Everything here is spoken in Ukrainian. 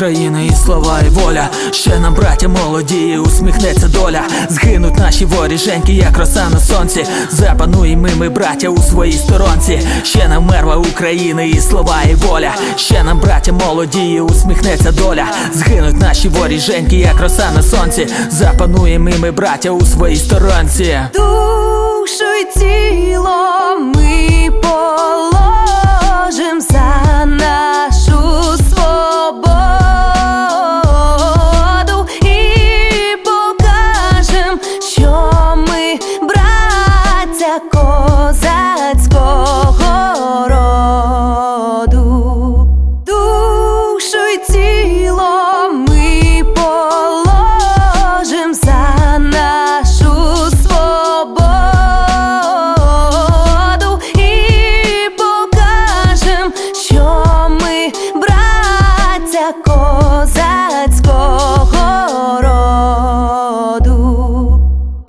України і слова, і воля. Ще нам, браття молоді, і усміхнеться доля. Згинуть наші воріженьки, як роса на сонці. Запануємо ми, браття, у своїй сторонці. Ще нам мерва України і слова, і воля. Ще нам, браття молоді, і усміхнеться доля. Згинуть наші воріженьки, як роса на сонці. Запануємо ми, браття, у своїй сторонці. Душу й тіло ми козацького роду, душу й ці.